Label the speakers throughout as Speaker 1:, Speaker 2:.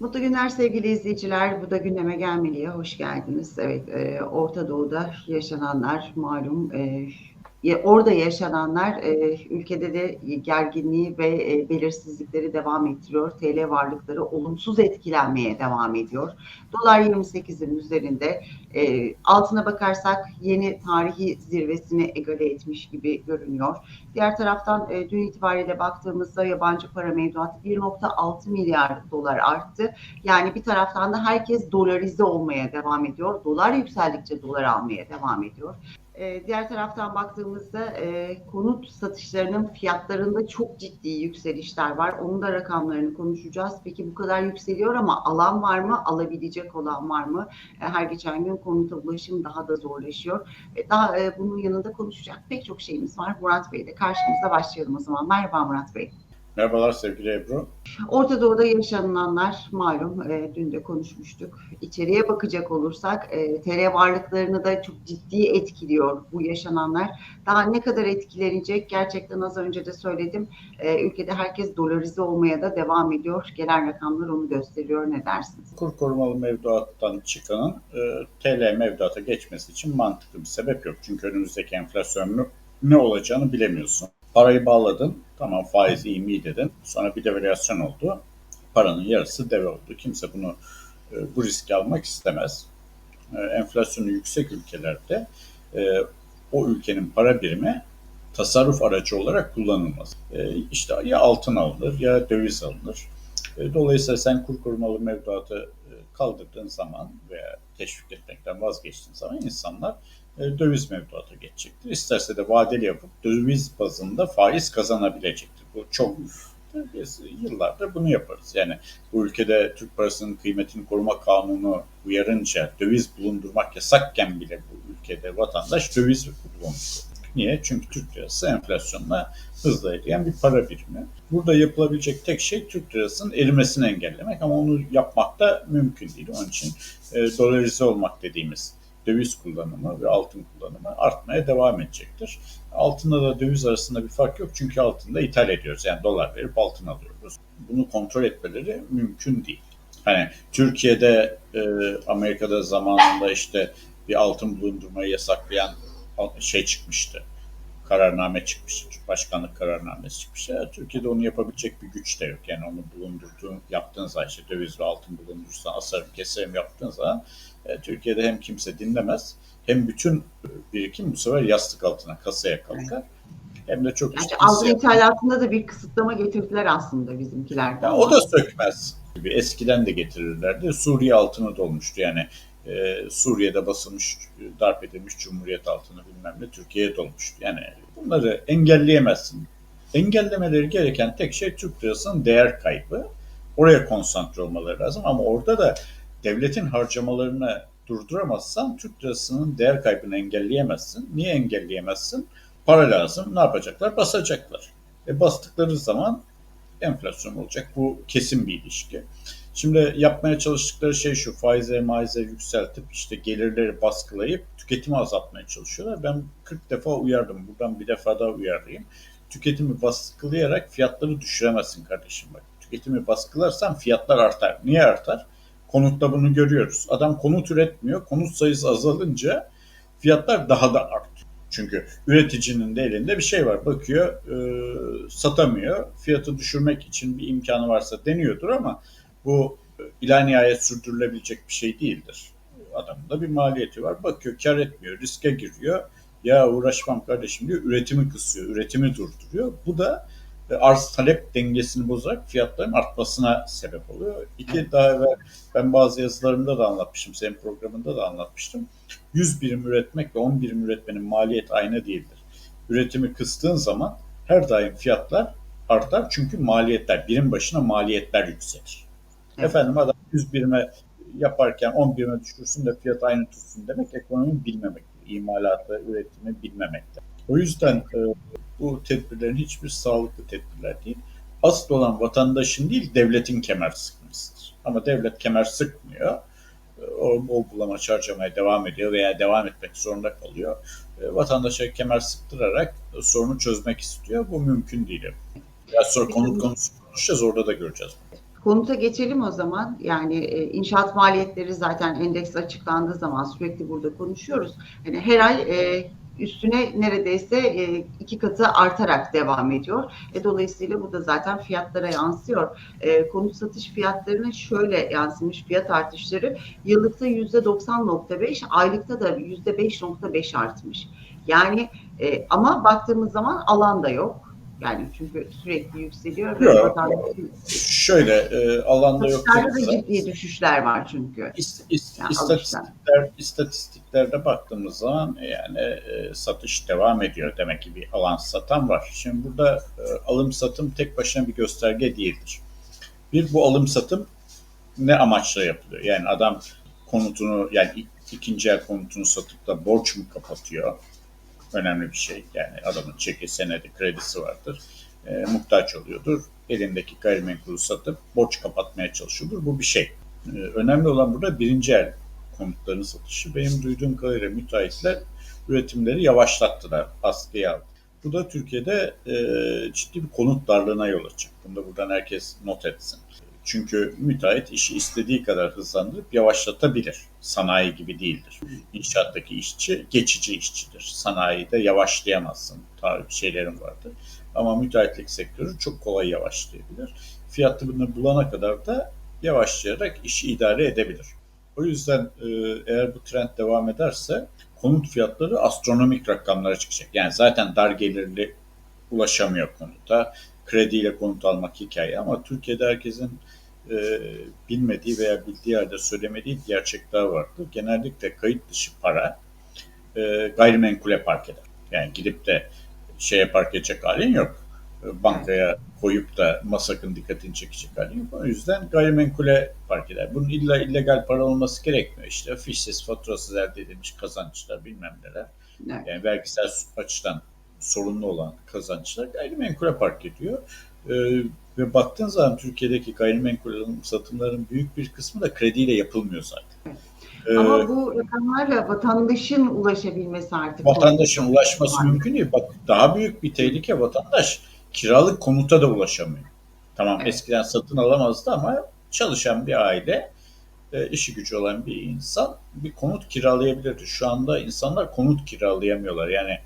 Speaker 1: Mutlu günler sevgili izleyiciler. Bu da gündeme gelmeliye hoş geldiniz. Evet, e, Orta Doğu'da yaşananlar malum. E, orada yaşananlar e, ülkede de gerginliği ve e, belirsizlikleri devam ettiriyor. TL varlıkları olumsuz etkilenmeye devam ediyor. Dolar 28'in üzerinde. E, altına bakarsak yeni tarihi zirvesini egale etmiş gibi görünüyor. Diğer taraftan dün itibariyle baktığımızda yabancı para mevduatı 1.6 milyar dolar arttı. Yani bir taraftan da herkes dolarize olmaya devam ediyor. Dolar yükseldikçe dolar almaya devam ediyor. Ee, diğer taraftan baktığımızda e, konut satışlarının fiyatlarında çok ciddi yükselişler var. Onun da rakamlarını konuşacağız. Peki bu kadar yükseliyor ama alan var mı? Alabilecek olan var mı? E, her geçen gün konuta ulaşım daha da zorlaşıyor. Ve daha e, bunun yanında konuşacak pek çok şeyimiz var. Murat Bey de karşımıza başlayalım o zaman. Merhaba Murat Bey.
Speaker 2: Merhabalar sevgili Ebru.
Speaker 1: Orta Doğu'da yaşananlar malum e, dün de konuşmuştuk. İçeriye bakacak olursak e, TL varlıklarını da çok ciddi etkiliyor bu yaşananlar. Daha ne kadar etkilenecek gerçekten az önce de söyledim. E, ülkede herkes dolarize olmaya da devam ediyor. Gelen rakamlar onu gösteriyor. Ne dersiniz?
Speaker 2: Kur korumalı mevduattan çıkanın e, TL mevduata geçmesi için mantıklı bir sebep yok. Çünkü önümüzdeki enflasyonun ne olacağını bilemiyorsun. Parayı bağladın, tamam faiz iyi mi dedin. Sonra bir devalüasyon oldu. Paranın yarısı deve oldu. Kimse bunu e, bu riski almak istemez. E, enflasyonu yüksek ülkelerde e, o ülkenin para birimi tasarruf aracı olarak kullanılmaz. İşte ya altın alınır ya döviz alınır. Dolayısıyla sen kur korumalı mevduatı kaldırdığın zaman veya teşvik etmekten vazgeçtiğin zaman insanlar döviz mevduata geçecektir. İsterse de vadeli yapıp döviz bazında faiz kazanabilecektir. Bu çok biz yıllardır bunu yaparız. Yani bu ülkede Türk parasının kıymetini koruma kanunu uyarınca döviz bulundurmak yasakken bile bu ülkede vatandaş döviz bulunduruyor. Niye? Çünkü Türk lirası enflasyonla hızla eriyen bir para birimi. Burada yapılabilecek tek şey Türk lirasının erimesini engellemek ama onu yapmak da mümkün değil. Onun için e, dolarize olmak dediğimiz döviz kullanımı ve altın kullanımı artmaya devam edecektir. Altında da döviz arasında bir fark yok çünkü altında ithal ediyoruz. Yani dolar verip altın alıyoruz. Bunu kontrol etmeleri mümkün değil. Hani Türkiye'de, e, Amerika'da zamanında işte bir altın bulundurmayı yasaklayan şey çıkmıştı. Kararname çıkmıştı. Başkanlık kararnamesi çıkmıştı. Yani Türkiye'de onu yapabilecek bir güç de yok. Yani onu bulundurduğun, yaptığın zaman işte döviz ve altın bulundurursan asarım keserim yaptığın zaman e, Türkiye'de hem kimse dinlemez hem bütün e, birikim bu sefer yastık altına kasaya kalkar. Hem de çok
Speaker 1: Yani altın ithalatında da bir kısıtlama getirdiler aslında bizimkiler.
Speaker 2: Ya o da sökmez gibi. Eskiden de getirirlerdi. Suriye altını dolmuştu. Yani e, Suriye'de basılmış, darp edilmiş Cumhuriyet altını bilmem ne Türkiye'ye dolmuştu. Yani bunları engelleyemezsin. Engellemeleri gereken tek şey Türk lirasının değer kaybı. Oraya konsantre olmaları lazım ama orada da devletin harcamalarını durduramazsan Türk lirasının değer kaybını engelleyemezsin. Niye engelleyemezsin? Para lazım. Ne yapacaklar? Basacaklar. E bastıkları zaman enflasyon olacak. Bu kesin bir ilişki. Şimdi yapmaya çalıştıkları şey şu faize maize yükseltip işte gelirleri baskılayıp tüketimi azaltmaya çalışıyorlar. Ben 40 defa uyardım. Buradan bir defa daha uyarayım. Tüketimi baskılayarak fiyatları düşüremezsin kardeşim bak. Tüketimi baskılarsan fiyatlar artar. Niye artar? Konutta bunu görüyoruz. Adam konut üretmiyor. Konut sayısı azalınca fiyatlar daha da artıyor. Çünkü üreticinin de elinde bir şey var. Bakıyor e, satamıyor. Fiyatı düşürmek için bir imkanı varsa deniyordur ama bu ila nihayet sürdürülebilecek bir şey değildir. Adamın da bir maliyeti var. Bakıyor kar etmiyor. Riske giriyor. Ya uğraşmam kardeşim diyor. Üretimi kısıyor. Üretimi durduruyor. Bu da e, arz talep dengesini bozarak fiyatların artmasına sebep oluyor. İki daha evvel ben bazı yazılarımda da anlatmıştım. Senin programında da anlatmıştım. 100 birim üretmek ve 10 birim üretmenin maliyet aynı değildir. Üretimi kıstığın zaman her daim fiyatlar artar çünkü maliyetler, birim başına maliyetler yükselir.
Speaker 1: Evet.
Speaker 2: Efendim adam 100 birime yaparken 10 birime düşürsün de fiyat aynı tutsun demek ekonomi bilmemektir. İmalatı, üretimi bilmemektir. O yüzden e, bu tedbirlerin hiçbir sağlıklı tedbirler değil. Asıl olan vatandaşın değil devletin kemer sıkmasıdır. Ama devlet kemer sıkmıyor. E, O bol bulamaç harcamaya devam ediyor veya devam etmek zorunda kalıyor. E, Vatandaşa kemer sıktırarak e, sorunu çözmek istiyor. Bu mümkün değil. Biraz sonra konut konusu konuşacağız orada da göreceğiz.
Speaker 1: Konuta geçelim o zaman. Yani e, inşaat maliyetleri zaten endeks açıklandığı zaman sürekli burada konuşuyoruz. Yani her ay e, üstüne neredeyse e, iki katı artarak devam ediyor. E, dolayısıyla bu da zaten fiyatlara yansıyor. E, konut satış fiyatlarına şöyle yansımış fiyat artışları yıllıkta yüzde 90.5, aylıkta da yüzde 5.5 artmış. Yani e, ama baktığımız zaman alan da yok. Yani çünkü sürekli yükseliyor.
Speaker 2: Yok.
Speaker 1: vatandaşın
Speaker 2: Şöyle e, alanda yok.
Speaker 1: Da ciddi düşüşler var çünkü.
Speaker 2: İst- ist-
Speaker 1: Yani
Speaker 2: istatistikler, istatistiklerde baktığımız zaman yani e, satış devam ediyor. Demek ki bir alan satan var. Şimdi burada e, alım satım tek başına bir gösterge değildir. Bir bu alım satım ne amaçla yapılıyor? Yani adam konutunu yani ik- ikinci el konutunu satıp da borç mu kapatıyor? Önemli bir şey. Yani adamın çeki, senedi, kredisi vardır. E, muhtaç oluyordur. Elindeki gayrimenkulü satıp borç kapatmaya çalışıyordur. Bu bir şey. Ee, önemli olan burada birinci el konutların satışı. Benim duyduğum kadarıyla müteahhitler üretimleri yavaşlattılar, askıya aldı. Bu da Türkiye'de e, ciddi bir konut darlığına yol açacak. Bunu da buradan herkes not etsin. Çünkü müteahhit işi istediği kadar hızlandırıp yavaşlatabilir. Sanayi gibi değildir. İnşaattaki işçi geçici işçidir. Sanayide yavaşlayamazsın. Tabii şeylerin vardır. Ama müteahhitlik sektörü çok kolay yavaşlayabilir. Fiyatını bulana kadar da yavaşlayarak işi idare edebilir. O yüzden e, eğer bu trend devam ederse konut fiyatları astronomik rakamlara çıkacak. Yani zaten dar gelirli ulaşamıyor konuta. Krediyle konut almak hikaye ama Türkiye'de herkesin e, bilmediği veya bildiği yerde söylemediği bir gerçek daha vardır. Genellikle kayıt dışı para e, gayrimenkule park eder. Yani gidip de şeye park edecek halin yok. E, Bankaya koyup da masakın dikkatini çekecek halin yok. O yüzden gayrimenkule park eder. Bunun illa illegal para olması gerekmiyor. İşte fişsiz, faturasız elde edilmiş kazançlar bilmem neler.
Speaker 1: Evet.
Speaker 2: Yani vergisel açıdan sorunlu olan kazançlar gayrimenkule park ediyor. Ee, ve baktığın zaman Türkiye'deki gayrimenkul alım satımların büyük bir kısmı da krediyle yapılmıyor zaten. Ee,
Speaker 1: Ama bu rakamlarla vatandaşın ulaşabilmesi artık.
Speaker 2: vatandaşın ulaşması
Speaker 1: Var.
Speaker 2: mümkün değil. Bak daha büyük bir tehlike vatandaş kiralık konuta da ulaşamıyor. Tamam
Speaker 1: Evet.
Speaker 2: eskiden satın alamazdı ama çalışan bir aile, e, işi gücü olan bir insan bir konut kiralayabilirdi. Şu anda insanlar konut kiralayamıyorlar. Yani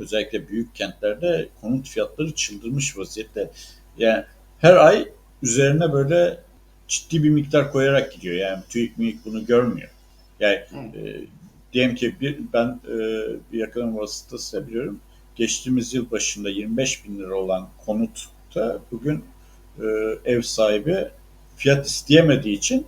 Speaker 2: özellikle büyük kentlerde konut fiyatları çıldırmış vaziyette. Yani her ay üzerine böyle ciddi bir miktar koyarak gidiyor. Yani TÜİK müİK bunu görmüyor. Yani
Speaker 1: Evet.
Speaker 2: e, diyelim ki bir, ben e, bir yakınım vasıtasıyla biliyorum. Geçtiğimiz yıl başında 25 bin lira olan konutta bugün e, ev sahibi fiyat isteyemediği için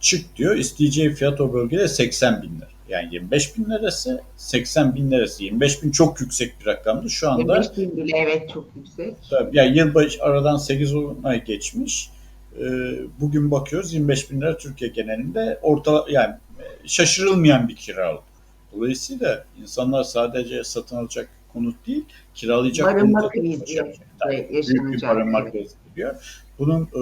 Speaker 2: çık diyor. İsteyeceği fiyat o bölgede 80 bin lira. Yani 25 bin lirası 80 bin lirası. 25 bin çok yüksek bir rakamdı. Şu anda
Speaker 1: 25 bin bile evet çok yüksek.
Speaker 2: Tabii, yani yılbaşı aradan 8-10 ay geçmiş. Ee, bugün bakıyoruz 25 bin lira Türkiye genelinde orta yani şaşırılmayan bir kira oldu. Dolayısıyla insanlar sadece satın alacak konut değil, kiralayacak
Speaker 1: Barınma
Speaker 2: konuta da
Speaker 1: krizi
Speaker 2: Tabii, büyük bir
Speaker 1: yaşanacak.
Speaker 2: barınma krizi geliyor. Bunun e,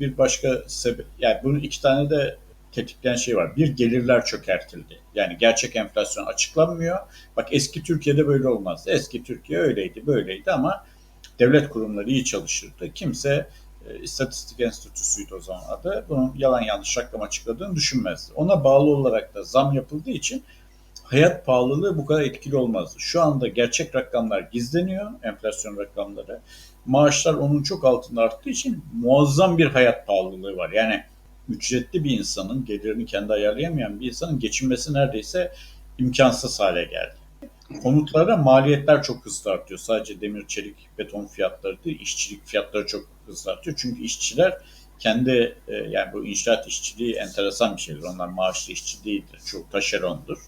Speaker 2: bir başka sebep, yani bunun iki tane de tetikleyen şey var. Bir gelirler çökertildi. Yani gerçek enflasyon açıklanmıyor. Bak eski Türkiye'de böyle olmazdı. Eski Türkiye öyleydi, böyleydi ama devlet kurumları iyi çalışırdı. Kimse e, istatistik enstitüsüydü o zaman adı. Bunun yalan yanlış rakam açıkladığını düşünmezdi. Ona bağlı olarak da zam yapıldığı için hayat pahalılığı bu kadar etkili olmazdı. Şu anda gerçek rakamlar gizleniyor, enflasyon rakamları. Maaşlar onun çok altında arttığı için muazzam bir hayat pahalılığı var. Yani ücretli bir insanın, gelirini kendi ayarlayamayan bir insanın geçinmesi neredeyse imkansız hale geldi. Konutlara maliyetler çok hızlı artıyor. Sadece demir, çelik, beton fiyatları değil, işçilik fiyatları çok hızlı artıyor. Çünkü işçiler kendi e, yani bu inşaat işçiliği enteresan bir şeydir. Onlar maaşlı işçi değildir. Çok taşerondur.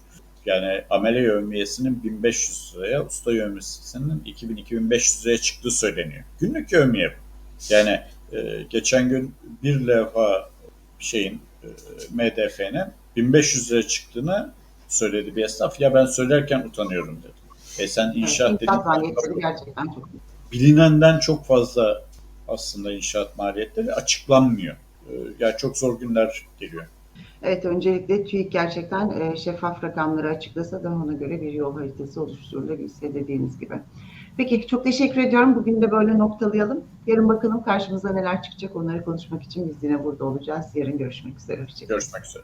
Speaker 2: Yani amele yevmiyesinin 1500 liraya, usta yevmiyesinin 2000-2500 liraya çıktığı söyleniyor. Günlük yevmiye bu. Yani e, geçen gün bir levha şeyin e, MDF'nin 1500 liraya çıktığını söyledi bir esnaf. Ya ben söylerken utanıyorum dedi. E sen inşaat dediğin
Speaker 1: maliyetleri gerçekten çok
Speaker 2: bilinenden çok fazla aslında inşaat maliyetleri açıklanmıyor. E, Yani çok zor günler geliyor.
Speaker 1: Evet, öncelikle TÜİK gerçekten e, şeffaf rakamları açıklasa da ona göre bir yol haritası oluşturulabilse dediğiniz gibi. Peki çok teşekkür ediyorum. Bugün de böyle noktalayalım. Yarın bakalım karşımıza neler çıkacak onları konuşmak için biz yine burada olacağız. Yarın görüşmek üzere. Hoşçakalın.
Speaker 2: Görüşmek üzere.